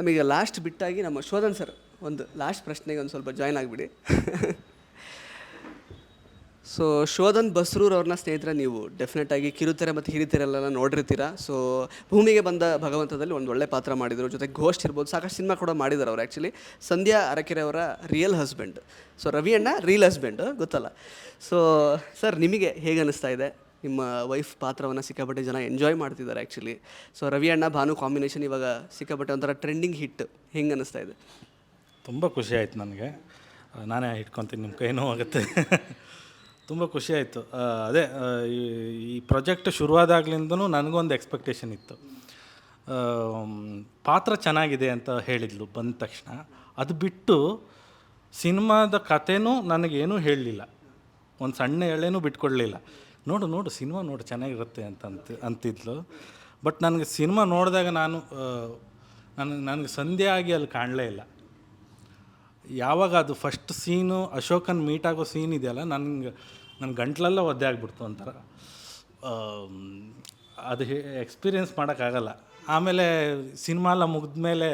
ನಮಗೆ ಲಾಸ್ಟ್ ಬಿಟ್ಟಾಗಿ ನಮ್ಮ ಶೋಧನ್ ಸರ್ ಒಂದು ಲಾಸ್ಟ್ ಪ್ರಶ್ನೆಗೆ ಒಂದು ಸ್ವಲ್ಪ ಜಾಯ್ನ್ ಆಗಿಬಿಡಿ. ಸೊ ಶೋಧನ್ ಬಸ್ರೂರ್ ಅವ್ರನ್ನ ಸ್ನೇಹಿತರೆ, ನೀವು ಡೆಫಿನೆಟ್ ಆಗಿ ಕಿರುತೆರೆ ಮತ್ತು ಹಿರಿತೆರೆಲ್ಲ ನೋಡಿರ್ತೀರ. ಸೊ ಭೂಮಿಗೆ ಬಂದ ಭಗವಂತದಲ್ಲಿ ಒಂದು ಒಳ್ಳೆ ಪಾತ್ರ ಮಾಡಿದರು. ಜೊತೆ ಘೋಸ್ಟ್ ಇರ್ಬೋದು, ಸಾಕಷ್ಟು ಸಿನಿಮಾ ಕೂಡ ಮಾಡಿದ್ದಾರೆ ಅವ್ರು ಆ್ಯಕ್ಚುಲಿ ಸಂಧ್ಯಾ ಅರಕೆರೆ ಅವರ ರಿಯಲ್ ಹಸ್ಬೆಂಡ್ ಸೊ ರವಿ ಅಣ್ಣ ರಿಯಲ್ ಹಸ್ಬೆಂಡ್ ಗೊತ್ತಲ್ಲ? ಸೊ ಸರ್ ನಿಮಗೆ ಹೇಗೆ ಅನ್ನಿಸ್ತಾ ಇದೆ? ನಿಮ್ಮ ವೈಫ್ ಪಾತ್ರವನ್ನು ಸಿಕ್ಕಾಪಟ್ಟೆ ಜನ ಎಂಜಾಯ್ ಮಾಡ್ತಿದ್ದಾರೆ ಆ್ಯಕ್ಚುಲಿ ಸೊ ರವಿ ಅಣ್ಣ ಭಾನು ಕಾಂಬಿನೇಷನ್ ಇವಾಗ ಸಿಕ್ಕಾಪಟ್ಟೆ ಒಂಥರ ಟ್ರೆಂಡಿಂಗ್ ಹಿಟ್ ಹೆಂಗೆ ಅನಿಸ್ತಾ ಇದೆ? ತುಂಬ ಖುಷಿ ಆಯ್ತು ನನಗೆ. ನಾನೇ ಇಟ್ಕೊತೀನಿ ನಿಮ್ಮ ಕೈ ಆಗುತ್ತೆ. ತುಂಬ ಖುಷಿ ಆಯಿತು. ಅದೇ ಈ- ಈ ಪ್ರಾಜೆಕ್ಟ್ ಶುರುವಾದಾಗ್ಲಿಂದನೂ ನನಗೊಂದು ಎಕ್ಸ್ಪೆಕ್ಟೇಷನ್ ಇತ್ತು. ಪಾತ್ರ ಚೆನ್ನಾಗಿದೆ ಅಂತ ಹೇಳಿದ್ಲು ಬಂದ ತಕ್ಷಣ. ಅದು ಬಿಟ್ಟು ಸಿನಿಮಾದ ಕಥೆನೂ ನನಗೇನೂ ಹೇಳಲಿಲ್ಲ. ಒಂದು ಸಣ್ಣ ಎಳೆನೂ ಬಿಟ್ಕೊಡ್ಲಿಲ್ಲ. ನೋಡು ನೋಡು, ಸಿನಿಮಾ ನೋಡು, ಚೆನ್ನಾಗಿರುತ್ತೆ ಅಂತ ಅಂತ, ಅಂತಿದ್ಲು. ಬಟ್ ನನಗೆ ಸಿನಿಮಾ ನೋಡಿದಾಗ ನಾನು ನನಗೆ ನನಗೆ ಸಂಧ್ಯೆ ಆಗಿ ಅಲ್ಲಿ ಕಾಣಲೇ ಇಲ್ಲ. ಯಾವಾಗ ಅದು ಫಸ್ಟ್ ಸೀನು ಅಶೋಕನ್ ಮೀಟ್ ಆಗೋ ಸೀನ್ ಇದೆಯಲ್ಲ, ನನಗೆ ನನ್ನ ಗಂಟ್ಲೆಲ್ಲ ಒದ್ದೆ ಆಗಿಬಿಡ್ತು ಅಂತಾರೆ ಅದು ಎಕ್ಸ್ಪೀರಿಯೆನ್ಸ್ ಮಾಡೋಕ್ಕಾಗಲ್ಲ. ಆಮೇಲೆ ಸಿನಿಮಾ ಎಲ್ಲ ಮುಗಿದ್ಮೇಲೆ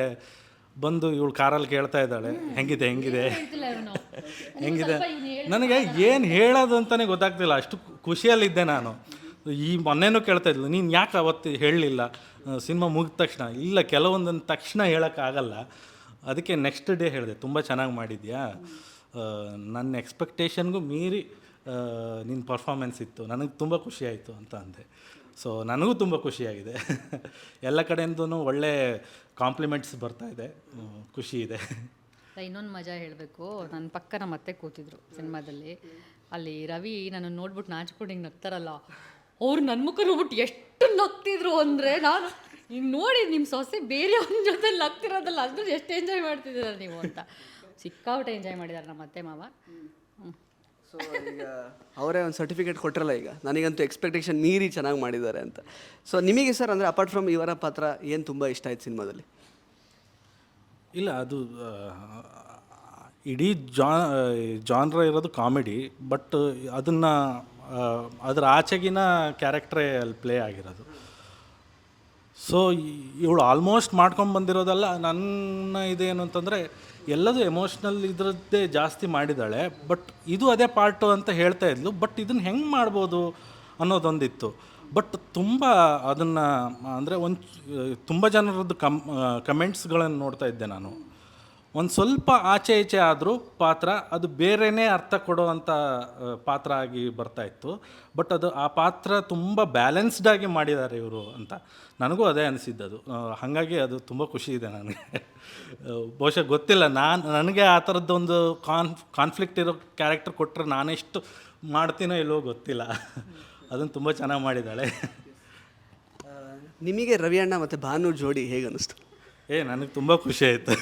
ಬಂದು ಇವಳು ಕಾರಲ್ಲಿ ಕೇಳ್ತಾ ಇದ್ದಾಳೆ ಹೆಂಗಿದೆ ಹೆಂಗಿದೆ? ಹೆಂಗಿದೆ? ನನಗೆ ಏನು ಹೇಳೋದು ಅಂತಲೇ ಗೊತ್ತಾಗ್ತಿಲ್ಲ ಅಷ್ಟು ಖುಷಿಯಲ್ಲಿದ್ದೆ ನಾನು. ಈ ಮೊನ್ನೆನೂ ಕೇಳ್ತಾ ಇದ್ಲು ನೀನು ಯಾಕೆ ಅವತ್ತು ಹೇಳಲಿಲ್ಲ? ಸಿನಿಮಾ ಮುಗಿದ ತಕ್ಷಣ ಇಲ್ಲ ಕೆಲವೊಂದನ್ನು ತಕ್ಷಣ ಹೇಳೋಕ್ಕಾಗಲ್ಲ. ಅದಕ್ಕೆ ನೆಕ್ಸ್ಟ್ ಡೇ ಹೇಳಿದೆ ತುಂಬ ಚೆನ್ನಾಗಿ ಮಾಡಿದ್ಯಾ? ನನ್ನ ಎಕ್ಸ್ಪೆಕ್ಟೇಷನ್ಗೂ ಮೀರಿ ನಿನ್ನ ಪರ್ಫಾರ್ಮೆನ್ಸ್ ಇತ್ತು. ನನಗೆ ತುಂಬ ಖುಷಿಯಾಯಿತು ಅಂತ ಅಂದೆ. ಸೊ ನನಗೂ ತುಂಬ ಖುಷಿಯಾಗಿದೆ. ಎಲ್ಲ ಕಡೆಯಿಂದನೂ ಒಳ್ಳೆ ಕಾಂಪ್ಲಿಮೆಂಟ್ಸ್ ಬರ್ತಾ ಇದೆ. ಖುಷಿ ಇದೆ. ಇನ್ನೊಂದು ಮಜಾ ಹೇಳಬೇಕು. ನನ್ನ ಪಕ್ಕ ನಮ್ಮ ಅತ್ತೆ ಕೂತಿದ್ರು ಸಿನಿಮಾದಲ್ಲಿ. ಅಲ್ಲಿ ರವಿ ನಾನು ನೋಡ್ಬಿಟ್ಟು ನಾಚಿಕೊಂಡು ಹಿಂಗೆ ನಗ್ತಾರಲ್ಲ. ಅವ್ರು ನನ್ನ ಮುಖ ನೋಡ್ಬಿಟ್ಟು ಎಷ್ಟು ನಗ್ತಿದ್ರು ಅಂದರೆ ನಾನು ಹಿಂಗೆ ನೋಡಿ ನಿಮ್ಮ ಸೊಸೆ ಬೇರೆ ಒಂದು ಜೊತೆ ನಗ್ತಿರೋದಲ್ಲ ಅದ್ರ ಎಷ್ಟು ಎಂಜಾಯ್ ಮಾಡ್ತಿದ್ದೀರ ನೀವು ಅಂತ. ಸಿಕ್ಕಾಪಟ್ಟೆ ಎಂಜಾಯ್ ಮಾಡಿದ್ದಾರೆ ನಮ್ಮ ಅತ್ತೆ ಮಾವ. ಸೊ ಈಗ ಅವರೇ ಒಂದು ಸರ್ಟಿಫಿಕೇಟ್ ಕೊಟ್ಟಿರಲ್ಲ ಈಗ. ನನಗಂತೂ ಎಕ್ಸ್ಪೆಕ್ಟೇಷನ್ ಮೀರಿ ಚೆನ್ನಾಗಿ ಮಾಡಿದ್ದಾರೆ ಅಂತ. ಸೊ ನಿಮಗೆ ಸರ್ ಅಂದರೆ ಅಪಾರ್ಟ್ ಫ್ರಮ್ ಇವರ ಪಾತ್ರ ಏನು ತುಂಬ ಇಷ್ಟ ಆಯ್ತು ಸಿನಿಮಾದಲ್ಲಿ? ಇಲ್ಲ ಅದು ಇಡೀ ಜಾ ಜಾನ್ರ ಇರೋದು ಕಾಮಿಡಿ ಬಟ್ ಅದನ್ನು ಅದರ ಆಚೆಗಿನ ಕ್ಯಾರೆಕ್ಟ್ರೇ ಅಲ್ಲಿ ಪ್ಲೇ ಆಗಿರೋದು. ಸೊ ಇವಳು ಆಲ್ಮೋಸ್ಟ್ ಮಾಡ್ಕೊಂಡು ಬಂದಿರೋದಲ್ಲ, ನನ್ನ ಇದೇನು ಅಂತಂದರೆ, ಎಲ್ಲದೂ ಎಮೋಷ್ನಲ್ ಇದ್ರದ್ದೇ ಜಾಸ್ತಿ ಮಾಡಿದ್ದಾಳೆ ಬಟ್ ಇದು ಅದೇ ಪಾರ್ಟು ಅಂತ ಹೇಳ್ತಾ ಇದ್ಲು ಬಟ್ ಇದನ್ನು ಹೆಂಗೆ ಮಾಡ್ಬೋದು ಅನ್ನೋದೊಂದಿತ್ತು. ಬಟ್ ತುಂಬ ಅದನ್ನು, ಅಂದರೆ ಒಂದು ತುಂಬ ಜನರದ್ದು ಕಮ್ ಕಮೆಂಟ್ಸ್ಗಳನ್ನು ನೋಡ್ತಾ ಇದ್ದೆ ನಾನು. ಒಂದು ಸ್ವಲ್ಪ ಆಚೆ ಈಚೆ ಆದರೂ ಪಾತ್ರ ಅದು ಬೇರೆಯೇ ಅರ್ಥ ಕೊಡುವಂಥ ಪಾತ್ರ ಆಗಿ ಬರ್ತಾ ಇತ್ತು. ಬಟ್ ಅದು ಆ ಪಾತ್ರ ತುಂಬ ಬ್ಯಾಲೆನ್ಸ್ಡ್ ಆಗಿ ಮಾಡಿದ್ದಾರೆ ಇವರು ಅಂತ ನನಗೂ ಅದೇ ಅನಿಸಿದ್ದದು. ಹಾಗಾಗಿ ಅದು ತುಂಬ ಖುಷಿ ಇದೆ ನನಗೆ. ಬಹುಶಃ ಗೊತ್ತಿಲ್ಲ ನಾನು ನನಗೆ ಆ ಥರದ್ದೊಂದು ಕಾನ್ ಕಾನ್ಫ್ಲಿಕ್ಟ್ ಇರೋ ಕ್ಯಾರೆಕ್ಟರ್ ಕೊಟ್ಟರೆ ನಾನೆಷ್ಟು ಮಾಡ್ತೀನೋ ಇಲ್ಲವೋ ಗೊತ್ತಿಲ್ಲ. ಅದನ್ನು ತುಂಬ ಚೆನ್ನಾಗಿ ಮಾಡಿದ್ದಾಳೆ. ನಿಮಗೆ ರವಿ ಅಣ್ಣ ಮತ್ತು ಭಾನು ಜೋಡಿ ಹೇಗೆ ಅನ್ನಿಸ್ತು ಏ ನನಗೆ ತುಂಬ ಖುಷಿ ಆಯಿತು.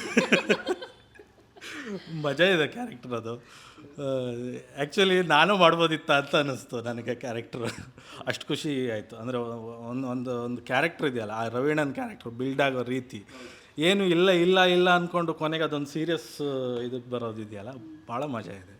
ಮಜಾ ಇದೆ ಕ್ಯಾರೆಕ್ಟರ್ ಅದು. ಆ್ಯಕ್ಚುಲಿ ನಾನು ಮಾಡ್ಬೋದಿತ್ತ ಅಂತ ಅನ್ನಿಸ್ತು ನನಗೆ ಕ್ಯಾರೆಕ್ಟ್ರ್ ಅಷ್ಟು ಖುಷಿ ಆಯಿತು. ಅಂದರೆ ಒಂದು ಒಂದು ಒಂದು ಕ್ಯಾರೆಕ್ಟರ್ ಇದೆಯಲ್ಲ, ಆ ರವೀಣನ್ ಕ್ಯಾರೆಕ್ಟರ್ ಬಿಲ್ಡ್ ಆಗೋ ರೀತಿ. ಏನು ಇಲ್ಲ ಇಲ್ಲ ಇಲ್ಲ ಅಂದ್ಕೊಂಡು ಕೊನೆಗೆ ಅದೊಂದು ಸೀರಿಯಸ್ ಇದಕ್ಕೆ ಬರೋದಿದೆಯಲ್ಲ, ಭಾಳ ಮಜಾ ಇದೆ.